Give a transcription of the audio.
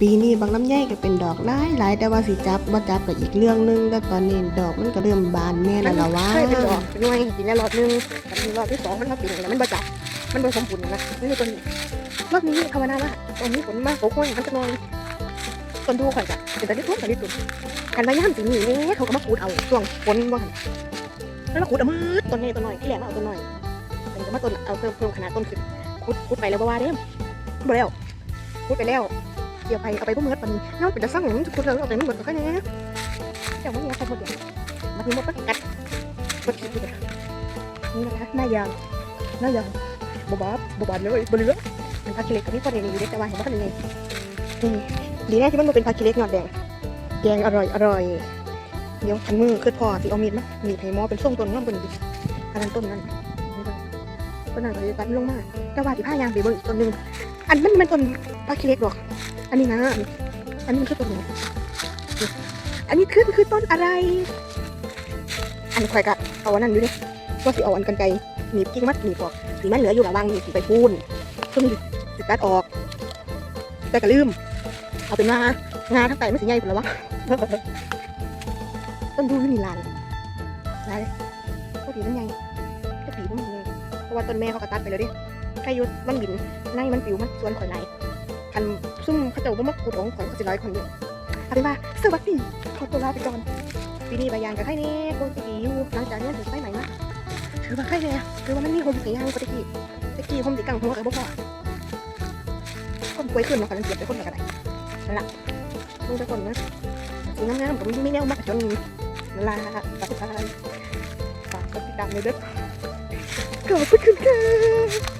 ปีนี้บางน้ำใหญ่ก็เป็นดอกหลายหลายแต่ว่าสิจับบ่จับก็อีกเรื่องหนึงแต่ตอนนี้ดอกมันก็เริ่มบานแน่แล้วล่ะวะเคยเป็นดอกเป็นหน่วยกินแล้วรอบหนึงแต่มีรอบที่สองมันมาปีนแล้วมันบ่จับมันบ่สมบูรณ์นะนี่คือต้นนี้รอบนี้ภาวนาว่าตอนนี้ฝนมากโอ้ยมันจะนอนต้นดูข่อยจ้ะเป็นแต่ที่ทุ่งแต่ที่ตุ่นกันพยายามสิหนีเนี่ยเขาก็มาขูดเอาช่วงฝนบ่หันแล้วเราขูดเอามืดต้นนี้ต้นน้อยที่แหลมเอาต้นน้อยเป็นก็มาต้นเอาเพิ่มเพิ่มขนาดต้นขึ้นขุดขุดไปแล้วบ่ว่าเด้บ่แล้วขุดไปแล้ว เดี๋ยวไปเอาไปพวกมืดมันนอนเป็นตะสั่งหยังขุดแล้วเอาไปมันหมดก็แค่นี้เจ้ามันเนี่ยใครหมดเดี๋ยวมันมีหมดก็กัดกดคิดดูนะนี่นะคะหน้ายางหน้ายางบบบบบบเลยบเลือเป็นพาคิเล็กกับพี่พอดีอยู่เด็กแต่ว่าเห็นว่าเป็นยังไงนี่ดีแน่ที่มันบ่เป็นพาคิเล็กหยอดแดงแดงอร่อยอร่อยเดี๋ยวขันมือคือพอสิเอามีดมามีดให้หมอเป็นส้มต้นน้ำบนดิอันนั้นต้นนั้นนี่นต้นนั้นก็จะตัดลงมาแต่ว่าที่ผ้ายางไปเบิ่งอีกต้นหนึง อันมันมันต้นพาคิเล็กหรอก อันนี้นะอันนี้มันคือต้นไหนอันนี้คือคือต้นอะไร อันข่อยกะเอาอันนั้นอยู่เดิว่าสิเอาอันกันไกลหนีบกิ่งมัดหนีบออกสีมันเหลืออยู่ระวังหนีบไปพูนช่วงนี้สิตัดออกแต่ก็ลืม เอาเป็นว่างาทั้งไตไม่สิใหญ่พุ่นแล้วะต้นดูอยู่นี่ลานลานเลยก็ผีมันใหญ่ก็ผีมันใหญ่เพราะว่าต้นแม่เขาก็ตัดไปแล้วเดิ ใครอยุดมันบินในมันปิวมันสวนข่อยไหลคันซุ่มเขาเจ้าบ่มาขุดของข่อยเขาสิร้อยคนเดียวเอาเป็นว่าสวัสดีขอตัวลาไปก่อนปีนี้ใบยางกับไข่เน่ปกติอยู่หลังจากนี้ถือไฟใหม่มาถือว่าไข่เนี่ยถือว่ามันมีโฮมสียางปกติตะกี้โฮมสีกังหัวกับบ่พอคนป่วยขึ้นมากันเสียบไปคนละกันไหนนั่นแหละลงไปคนนะสีงามๆกับไม่แน่มากจนลาตัดสายฝากกดติดตามเลยเด้อขอบคุณค่ะ